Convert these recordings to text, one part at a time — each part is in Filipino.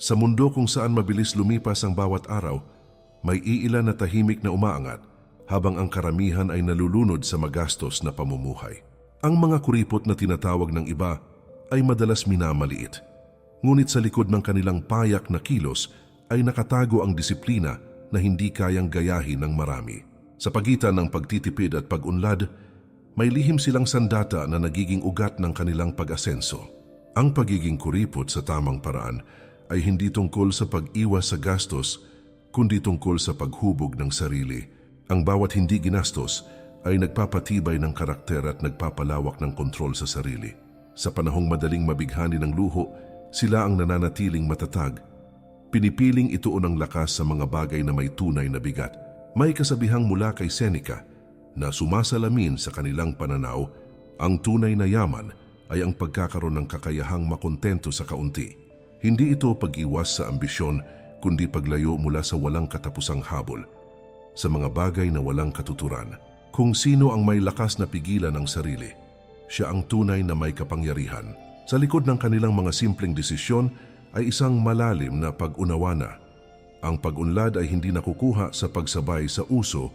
Sa mundo kung saan mabilis lumipas ang bawat araw, may iilan na tahimik na umaangat habang ang karamihan ay nalulunod sa magastos na pamumuhay. Ang mga kuripot na tinatawag ng iba ay madalas minamaliit. Ngunit sa likod ng kanilang payak na kilos ay nakatago ang disiplina na hindi kayang gayahin ng marami. Sa pagitan ng pagtitipid at pag-unlad, may lihim silang sandata na nagiging ugat ng kanilang pag-asenso. Ang pagiging kuripot sa tamang paraan ay hindi tungkol sa pag-iwas sa gastos, kundi tungkol sa paghubog ng sarili. Ang bawat hindi ginastos ay nagpapatibay ng karakter at nagpapalawak ng kontrol sa sarili. Sa panahong madaling mabighani ng luho, sila ang nananatiling matatag. Pinipiling ituon ang lakas sa mga bagay na may tunay na bigat. May kasabihang mula kay Seneca na sumasalamin sa kanilang pananaw, ang tunay na yaman ay ang pagkakaroon ng kakayahang makontento sa kaunti. Hindi ito pag-iwas sa ambisyon, kundi paglayo mula sa walang katapusang habol. Sa mga bagay na walang katuturan, kung sino ang may lakas na pigilan ng sarili, siya ang tunay na may kapangyarihan. Sa likod ng kanilang mga simpleng desisyon ay isang malalim na pag-unawa na. Ang pag-unlad ay hindi nakukuha sa pagsabay sa uso,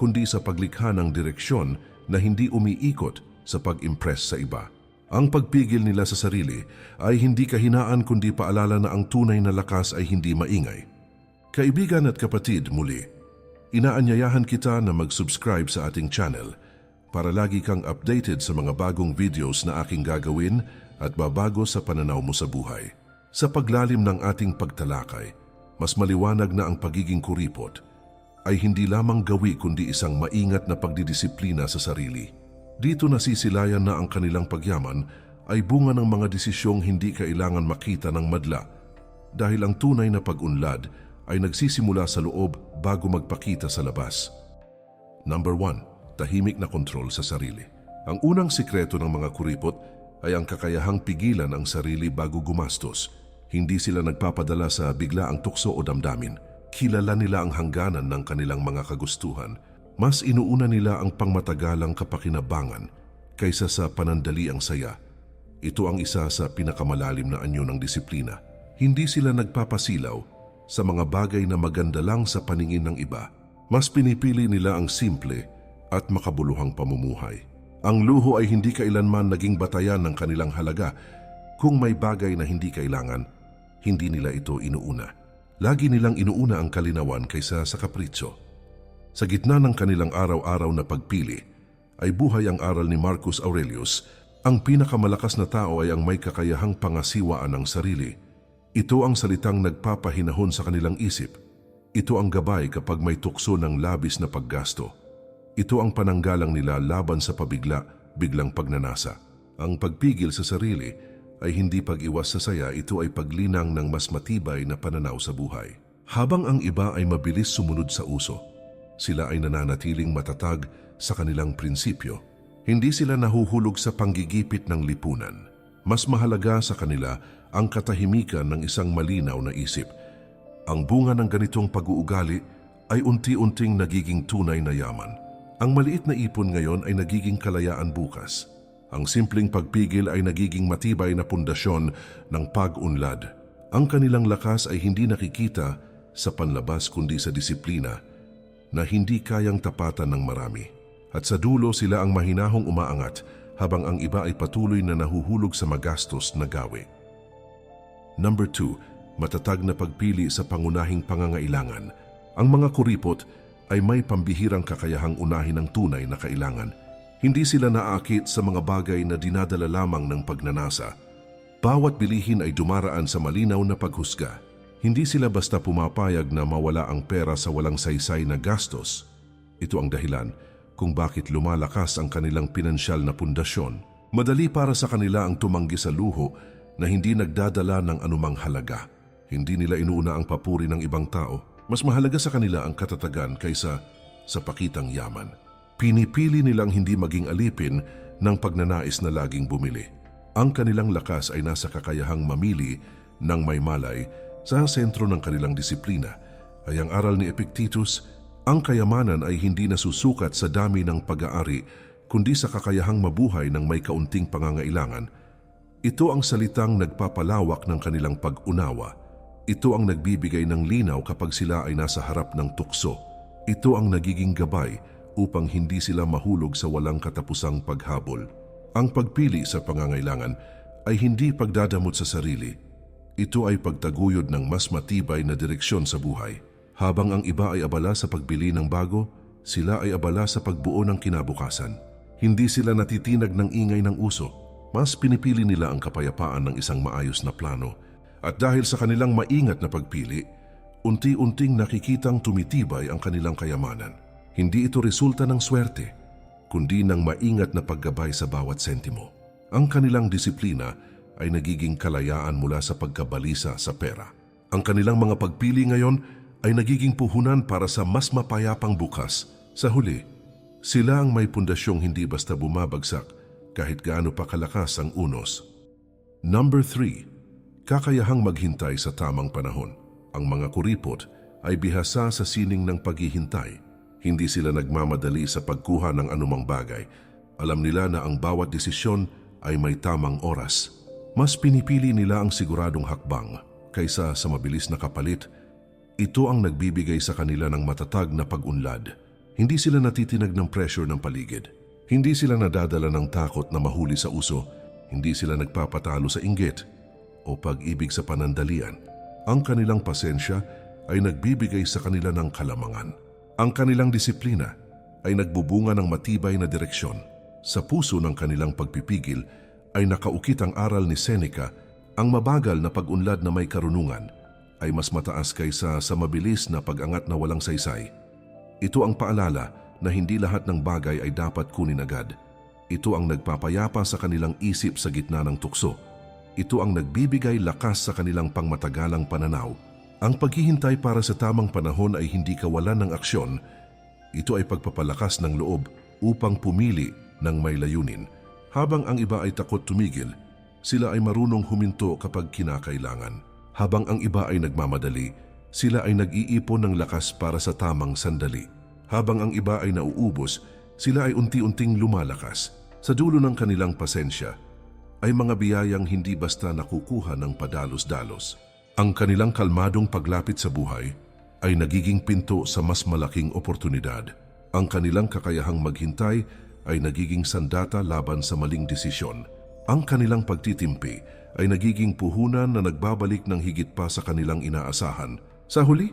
kundi sa paglikha ng direksyon na hindi umiikot sa pag-impress sa iba. Ang pagpigil nila sa sarili ay hindi kahinaan kundi paalala na ang tunay na lakas ay hindi maingay. Kaibigan at kapatid, muli, inaanyayahan kita na mag-subscribe sa ating channel para lagi kang updated sa mga bagong videos na aking gagawin at babago sa pananaw mo sa buhay. Sa paglalim ng ating pagtalakay, mas maliwanag na ang pagiging kuripot ay hindi lamang gawi kundi isang maingat na pagdidisiplina sa sarili. Dito nasisilayan na ang kanilang pagyaman ay bunga ng mga desisyong hindi kailangan makita ng madla dahil ang tunay na pag-unlad ay nagsisimula sa loob bago magpakita sa labas. Number 1. Tahimik na kontrol sa sarili. Ang unang sikreto ng mga kuripot ay ang kakayahang pigilan ang sarili bago gumastos. Hindi sila nagpapadala sa biglaang tukso o damdamin. Kilala nila ang hangganan ng kanilang mga kagustuhan. Mas inuuna nila ang pangmatagalang kapakinabangan kaysa sa panandaliang saya. Ito ang isa sa pinakamalalim na anyo ng disiplina. Hindi sila nagpapasilaw sa mga bagay na maganda lang sa paningin ng iba. Mas pinipili nila ang simple at makabuluhang pamumuhay. Ang luho ay hindi kailanman naging batayan ng kanilang halaga. Kung may bagay na hindi kailangan, hindi nila ito inuuna. Lagi nilang inuuna ang kalinawan kaysa sa kapritsyo. Sa gitna ng kanilang araw-araw na pagpili, ay buhay ang aral ni Marcus Aurelius, ang pinakamalakas na tao ay ang may kakayahang pangasiwaan ng sarili. Ito ang salitang nagpapahinahon sa kanilang isip. Ito ang gabay kapag may tukso ng labis na paggasto. Ito ang pananggalang nila laban sa pabigla, biglang pagnanasa. Ang pagpigil sa sarili ay hindi pag-iwas sa saya, ito ay paglinang ng mas matibay na pananaw sa buhay. Habang ang iba ay mabilis sumunod sa uso, sila ay nananatiling matatag sa kanilang prinsipyo. Hindi sila nahuhulog sa panggigipit ng lipunan. Mas mahalaga sa kanila ang katahimikan ng isang malinaw na isip. Ang bunga ng ganitong pag-uugali ay unti-unting nagiging tunay na yaman. Ang maliit na ipon ngayon ay nagiging kalayaan bukas. Ang simpleng pagpigil ay nagiging matibay na pundasyon ng pag-unlad. Ang kanilang lakas ay hindi nakikita sa panlabas kundi sa disiplina na hindi kayang tapatan ng marami. At sa dulo sila ang mahinahong umaangat habang ang iba ay patuloy na nahuhulog sa magastos na gawi. Number 2. Matatag na pagpili sa pangunahing pangangailangan. Ang mga kuripot ay may pambihirang kakayahang unahin ang tunay na kailangan. Hindi sila naakit sa mga bagay na dinadala lamang ng pagnanasa. Bawat bilihin ay dumaraan sa malinaw na paghusga. Hindi sila basta pumapayag na mawala ang pera sa walang saysay na gastos. Ito ang dahilan kung bakit lumalakas ang kanilang pinansyal na pundasyon. Madali para sa kanila ang tumanggi sa luho na hindi nagdadala ng anumang halaga. Hindi nila inuuna ang papuri ng ibang tao. Mas mahalaga sa kanila ang katatagan kaysa sa pakitang yaman. Pinipili nilang hindi maging alipin ng pagnanais na laging bumili. Ang kanilang lakas ay nasa kakayahang mamili ng may malay sa sentro ng kanilang disiplina ay ang aral ni Epictetus, ang kayamanan ay hindi nasusukat sa dami ng pag-aari kundi sa kakayahang mabuhay ng may kaunting pangangailangan. Ito ang salitang nagpapalawak ng kanilang pag-unawa Ito ang nagbibigay ng linaw kapag sila ay nasa harap ng tukso. Ito ang nagiging gabay upang hindi sila mahulog sa walang katapusang paghabol. Ang pagpili sa pangangailangan ay hindi pagdadamot sa sarili. Ito ay pagtaguyod ng mas matibay na direksyon sa buhay. Habang ang iba ay abala sa pagbili ng bago, sila ay abala sa pagbuo ng kinabukasan. Hindi sila natitinag ng ingay ng uso. Mas pinipili nila ang kapayapaan ng isang maayos na plano. At dahil sa kanilang maingat na pagpili, unti-unting nakikitang tumitibay ang kanilang kayamanan. Hindi ito resulta ng swerte, kundi ng maingat na paggabay sa bawat sentimo. Ang kanilang disiplina ay nagiging kalayaan mula sa pagkabalisa sa pera. Ang kanilang mga pagpili ngayon ay nagiging puhunan para sa mas mapayapang bukas. Sa huli, sila ang may pundasyong hindi basta bumabagsak kahit gaano pa kalakas ang unos. Number 3. Kakayahang maghintay sa tamang panahon. Ang mga kuripot ay bihasa sa sining ng paghihintay. Hindi sila nagmamadali sa pagkuha ng anumang bagay. Alam nila na ang bawat desisyon ay may tamang oras. Mas pinipili nila ang siguradong hakbang kaysa sa mabilis na kapalit. Ito ang nagbibigay sa kanila ng matatag na pag-unlad. Hindi sila natitinag ng pressure ng paligid. Hindi sila nadadala ng takot na mahuli sa uso. Hindi sila nagpapatalo sa inggit o pag-ibig sa panandalian. Ang kanilang pasensya ay nagbibigay sa kanila ng kalamangan. Ang kanilang disiplina ay nagbubunga ng matibay na direksyon. Sa puso ng kanilang pagpipigil ay nakaukit ang aral ni Seneca, ang mabagal na pag-unlad na may karunungan ay mas mataas kaysa sa mabilis na pag-angat na walang saysay. Ito ang paalala na hindi lahat ng bagay ay dapat kunin agad. Ito ang nagpapayapa sa kanilang isip sa gitna ng tukso. Ito ang nagbibigay lakas sa kanilang pangmatagalang pananaw. Ang paghihintay para sa tamang panahon ay hindi kawalan ng aksyon. Ito ay pagpapalakas ng loob upang pumili ng may layunin. Habang ang iba ay takot tumigil, sila ay marunong huminto kapag kinakailangan. Habang ang iba ay nagmamadali, sila ay nag-iipon ng lakas para sa tamang sandali. Habang ang iba ay nauubos, sila ay unti-unting lumalakas. Sa dulo ng kanilang pasensya, ay mga biyayang hindi basta nakukuha ng padalos-dalos. Ang kanilang kalmadong paglapit sa buhay ay nagiging pinto sa mas malaking oportunidad. Ang kanilang kakayahang maghintay ay nagiging sandata laban sa maling desisyon. Ang kanilang pagtitimpi ay nagiging puhunan na nagbabalik ng higit pa sa kanilang inaasahan. Sa huli,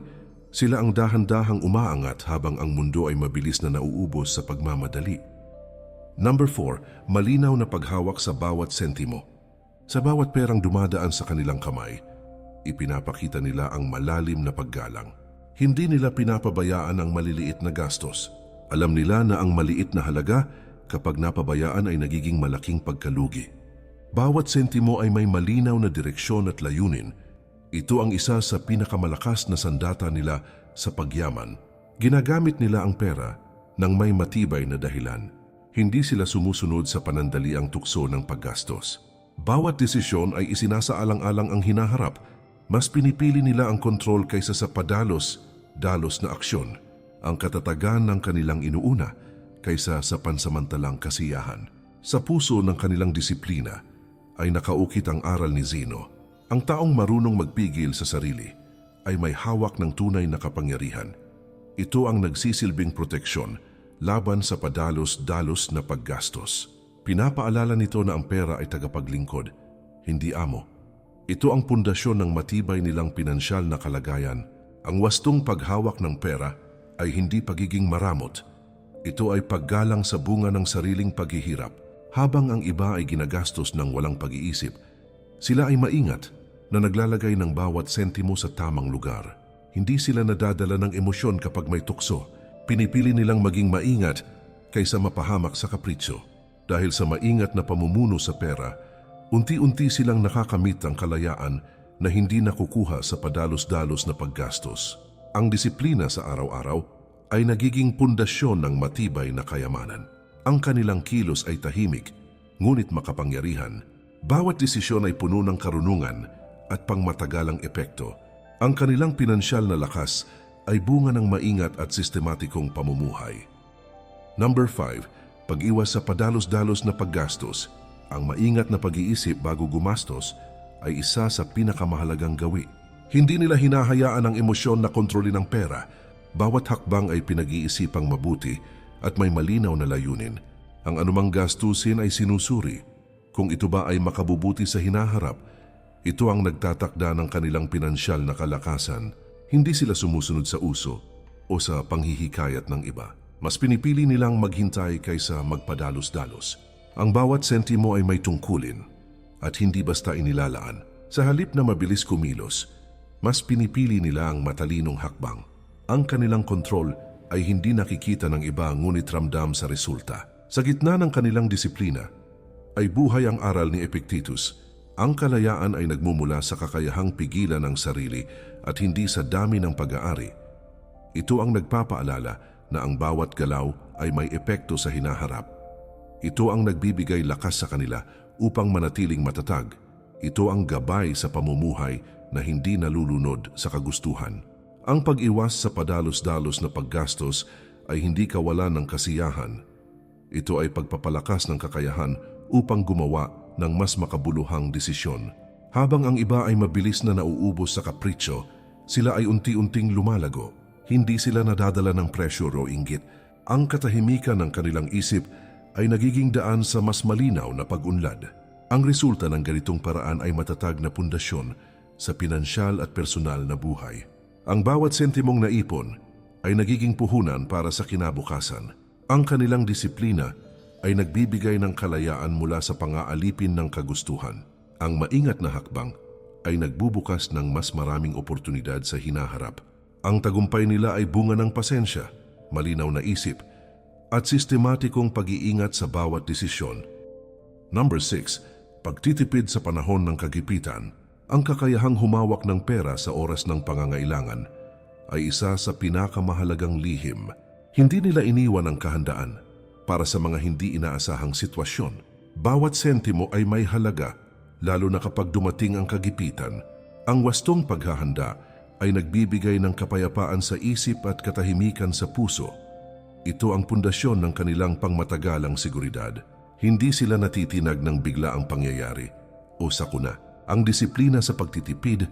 sila ang dahan-dahang umaangat habang ang mundo ay mabilis na nauubos sa pagmamadali. Number 4, malinaw na paghawak sa bawat sentimo. Sa bawat perang dumadaan sa kanilang kamay, ipinapakita nila ang malalim na paggalang. Hindi nila pinapabayaan ang maliliit na gastos. Alam nila na ang maliit na halaga kapag napabayaan ay nagiging malaking pagkalugi. Bawat sentimo ay may malinaw na direksyon at layunin. Ito ang isa sa pinakamalakas na sandata nila sa pagyaman. Ginagamit nila ang pera ng may matibay na dahilan. Hindi sila sumusunod sa panandaliang tukso ng paggastos. Bawat desisyon ay isinasaalang-alang ang hinaharap. Mas pinipili nila ang kontrol kaysa sa padalos, dalos na aksyon. Ang katatagan ng kanilang inuuna kaysa sa pansamantalang kasiyahan. Sa puso ng kanilang disiplina ay nakaukit ang aral ni Zeno. Ang taong marunong magpigil sa sarili ay may hawak ng tunay na kapangyarihan. Ito ang nagsisilbing proteksyon laban sa padalos-dalos na paggastos. Pinapaalala nito na ang pera ay tagapaglingkod, hindi amo. Ito ang pundasyon ng matibay nilang pinansyal na kalagayan. Ang wastong paghawak ng pera ay hindi pagiging maramot. Ito ay paggalang sa bunga ng sariling paghihirap habang ang iba ay ginagastos ng walang pag-iisip. Sila ay maingat na naglalagay ng bawat sentimo sa tamang lugar. Hindi sila nadadala ng emosyon kapag may tukso. Pinipili nilang maging maingat kaysa mapahamak sa kapritsyo. Dahil sa maingat na pamumuno sa pera, unti-unti silang nakakamit ang kalayaan na hindi nakukuha sa padalos-dalos na paggastos. Ang disiplina sa araw-araw ay nagiging pundasyon ng matibay na kayamanan. Ang kanilang kilos ay tahimik, ngunit makapangyarihan. Bawat desisyon ay puno ng karunungan at pangmatagalang epekto. Ang kanilang pinansyal na lakas ay bunga ng maingat at sistematikong pamumuhay. Number 5. Pag-iwas sa padalos-dalos na paggastos. Ang maingat na pag-iisip bago gumastos ay isa sa pinakamahalagang gawi. Hindi nila hinahayaan ang emosyon na kontrolin ang pera. Bawat hakbang ay pinag-iisipang mabuti at may malinaw na layunin. Ang anumang gastusin ay sinusuri. Kung ito ba ay makabubuti sa hinaharap, ito ang nagtatakda ng kanilang pinansyal na kalakasan. Hindi sila sumusunod sa uso o sa panghihikayat ng iba. Mas pinipili nilang maghintay kaysa magpadalos-dalos. Ang bawat sentimo ay may tungkulin at hindi basta inilalaan. Sa halip na mabilis kumilos, mas pinipili nila ang matalinong hakbang. Ang kanilang kontrol ay hindi nakikita ng iba ngunit ramdam sa resulta. Sa gitna ng kanilang disiplina, ay buhay ang aral ni Epictetus. Ang kalayaan ay nagmumula sa kakayahang pigilan ng sarili at hindi sa dami ng pag-aari. Ito ang nagpapaalala na ang bawat galaw ay may epekto sa hinaharap. Ito ang nagbibigay lakas sa kanila upang manatiling matatag. Ito ang gabay sa pamumuhay na hindi nalulunod sa kagustuhan. Ang pag-iwas sa padalos-dalos na paggastos ay hindi kawalan ng kasiyahan. Ito ay pagpapalakas ng kakayahan upang gumawa ng mas makabuluhang desisyon. Habang ang iba ay mabilis na nauubos sa kapritsyo, sila ay unti-unting lumalago. Hindi sila nadadala ng pressure o inggit. Ang katahimikan ng kanilang isip ay nagiging daan sa mas malinaw na pag-unlad. Ang resulta ng ganitong paraan ay matatag na pundasyon sa pinansyal at personal na buhay. Ang bawat sentimong naipon ay nagiging puhunan para sa kinabukasan. Ang kanilang disiplina ay nagbibigay ng kalayaan mula sa pangaalipin ng kagustuhan. Ang maingat na hakbang ay nagbubukas ng mas maraming oportunidad sa hinaharap. Ang tagumpay nila ay bunga ng pasensya, malinaw na isip, at sistematikong pag-iingat sa bawat desisyon. Number 6. Pagtitipid sa panahon ng kagipitan. Ang kakayahang humawak ng pera sa oras ng pangangailangan ay isa sa pinakamahalagang lihim. Hindi nila iniwan ang kahandaan para sa mga hindi inaasahang sitwasyon. Bawat sentimo ay may halaga, lalo na kapag dumating ang kagipitan. Ang wastong paghahanda ay nagbibigay ng kapayapaan sa isip at katahimikan sa puso. Ito ang pundasyon ng kanilang pangmatagalang seguridad. Hindi sila natitinag ng bigla ang pangyayari o sakuna. Ang disiplina sa pagtitipid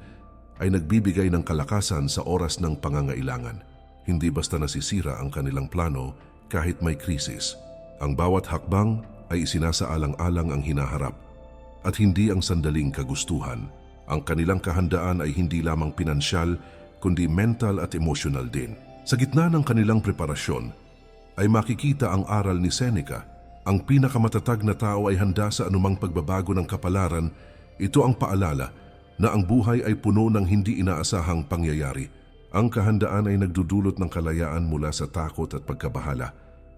ay nagbibigay ng kalakasan sa oras ng pangangailangan. Hindi basta nasisira ang kanilang plano kahit may krisis. Ang bawat hakbang ay isinasaalang-alang ang hinaharap at hindi ang sandaling kagustuhan. Ang kanilang kahandaan ay hindi lamang pinansyal kundi mental at emotional din. Sa gitna ng kanilang preparasyon ay makikita ang aral ni Seneca. Ang pinakamatatag na tao ay handa sa anumang pagbabago ng kapalaran. Ito ang paalala na ang buhay ay puno ng hindi inaasahang pangyayari. Ang kahandaan ay nagdudulot ng kalayaan mula sa takot at pagkabahala.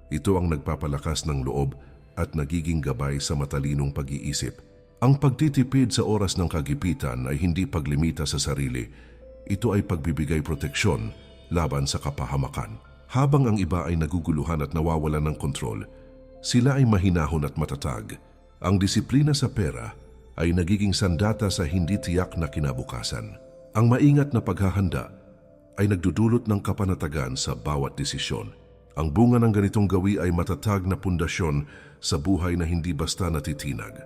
Ito ang nagpapalakas ng loob at nagiging gabay sa matalinong pag-iisip. Ang pagtitipid sa oras ng kagipitan ay hindi paglimita sa sarili. Ito ay pagbibigay proteksyon laban sa kapahamakan. Habang ang iba ay naguguluhan at nawawalan ng kontrol, sila ay mahinahon at matatag. Ang disiplina sa pera ay nagiging sandata sa hindi tiyak na kinabukasan. Ang maingat na paghahanda ay nagdudulot ng kapanatagan sa bawat desisyon. Ang bunga ng ganitong gawi ay matatag na pundasyon sa buhay na hindi basta natitinag.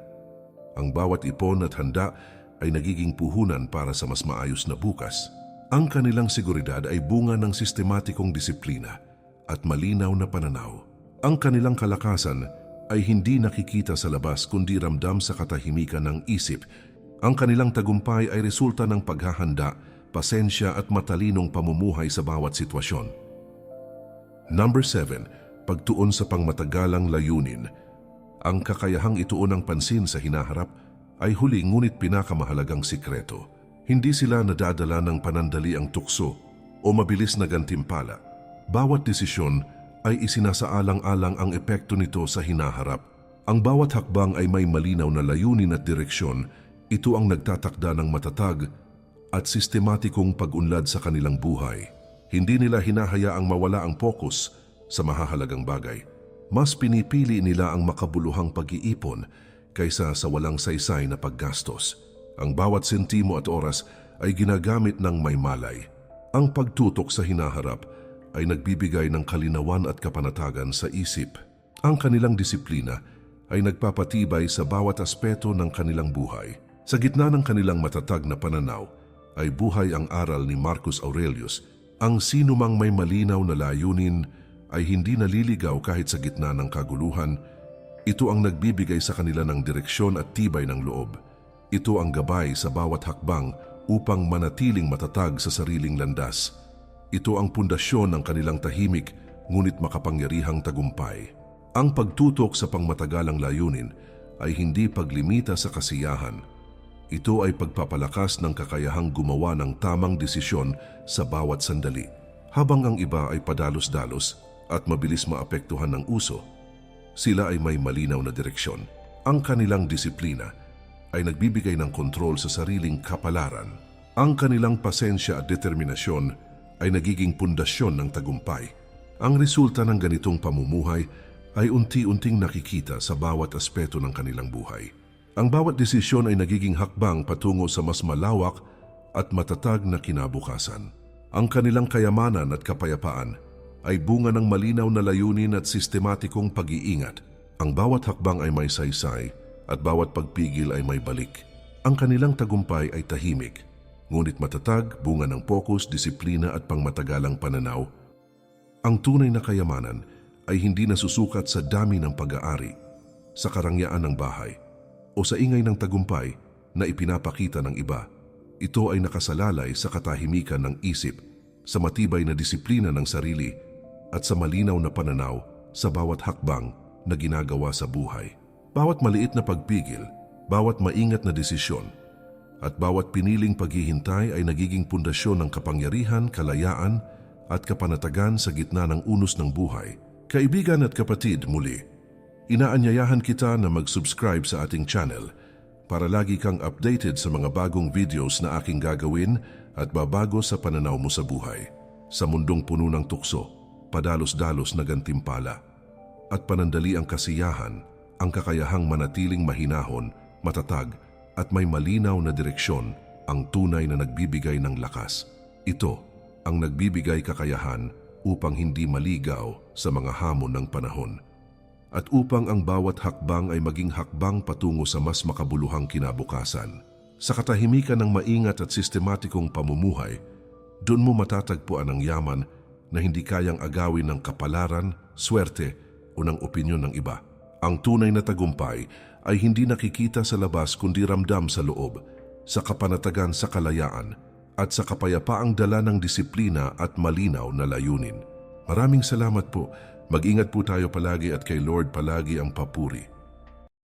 Ang bawat ipon at handa ay nagiging puhunan para sa mas maayos na bukas. Ang kanilang seguridad ay bunga ng sistematikong disiplina at malinaw na pananaw. Ang kanilang kalakasan ay hindi nakikita sa labas kundi ramdam sa katahimikan ng isip. Ang kanilang tagumpay ay resulta ng paghahanda, pasensya at matalinong pamumuhay sa bawat sitwasyon. Number 7. Pagtuon sa pangmatagalang layunin. Ang kakayahang ituon ng pansin sa hinaharap ay huli ngunit pinakamahalagang sikreto. Hindi sila nadadala ng panandali ang tukso o mabilis na gantimpala. Bawat desisyon ay isinasaalang-alang ang epekto nito sa hinaharap. Ang bawat hakbang ay may malinaw na layunin at direksyon. Ito ang nagtatakda ng matatag at sistematikong pag-unlad sa kanilang buhay. Hindi nila hinahayaang mawala ang pokus sa mahahalagang bagay. Mas pinipili nila ang makabuluhang pag-iipon kaysa sa walang saysay na paggastos. Ang bawat sentimo at oras ay ginagamit ng may malay. Ang pagtutok sa hinaharap ay nagbibigay ng kalinawan at kapanatagan sa isip. Ang kanilang disiplina ay nagpapatibay sa bawat aspeto ng kanilang buhay. Sa gitna ng kanilang matatag na pananaw, ay buhay ang aral ni Marcus Aurelius, ang sinumang may malinaw na layunin ay hindi naliligaw kahit sa gitna ng kaguluhan. Ito ang nagbibigay sa kanila ng direksyon at tibay ng loob. Ito ang gabay sa bawat hakbang upang manatiling matatag sa sariling landas. Ito ang pundasyon ng kanilang tahimik ngunit makapangyarihang tagumpay. Ang pagtutok sa pangmatagalang layunin ay hindi paglimita sa kasiyahan. Ito ay pagpapalakas ng kakayahang gumawa ng tamang desisyon sa bawat sandali. Habang ang iba ay padalos-dalos at mabilis maapektuhan ng uso, sila ay may malinaw na direksyon. Ang kanilang disiplina ay nagbibigay ng kontrol sa sariling kapalaran. Ang kanilang pasensya at determinasyon ay nagiging pundasyon ng tagumpay. Ang resulta ng ganitong pamumuhay ay unti-unting nakikita sa bawat aspeto ng kanilang buhay. Ang bawat desisyon ay nagiging hakbang patungo sa mas malawak at matatag na kinabukasan. Ang kanilang kayamanan at kapayapaan ay bunga ng malinaw na layunin at sistematikong pag-iingat. Ang bawat hakbang ay may saysay at bawat pagpigil ay may balik. Ang kanilang tagumpay ay tahimik, ngunit matatag, bunga ng pokus, disiplina at pangmatagalang pananaw. Ang tunay na kayamanan ay hindi nasusukat sa dami ng pag-aari, sa karangyaan ng bahay, o sa ingay ng tagumpay na ipinapakita ng iba. Ito ay nakasalalay sa katahimikan ng isip, sa matibay na disiplina ng sarili, at sa malinaw na pananaw sa bawat hakbang na ginagawa sa buhay. Bawat maliit na pagpigil, bawat maingat na desisyon, at bawat piniling paghihintay ay nagiging pundasyon ng kapangyarihan, kalayaan, at kapanatagan sa gitna ng unos ng buhay. Kaibigan at kapatid muli, inaanyayahan kita na mag-subscribe sa ating channel para lagi kang updated sa mga bagong videos na aking gagawin at babago sa pananaw mo sa buhay. Sa mundong puno ng tukso, padalos-dalos na gantimpala, at panandali ang kasiyahan, ang kakayahang manatiling mahinahon, matatag, at may malinaw na direksyon ang tunay na nagbibigay ng lakas. Ito ang nagbibigay kakayahan upang hindi maligaw sa mga hamon ng panahon at upang ang bawat hakbang ay maging hakbang patungo sa mas makabuluhang kinabukasan. Sa katahimikan ng maingat at sistematikong pamumuhay, doon mo matatagpuan ang yaman na hindi kayang agawin ng kapalaran, swerte o ng opinyon ng iba. Ang tunay na tagumpay ay hindi nakikita sa labas kundi ramdam sa loob, sa kapanatagan sa kalayaan at sa kapayapaang dala ng disiplina at malinaw na layunin. Maraming salamat po. Mag-ingat po tayo palagi at kay Lord palagi ang papuri.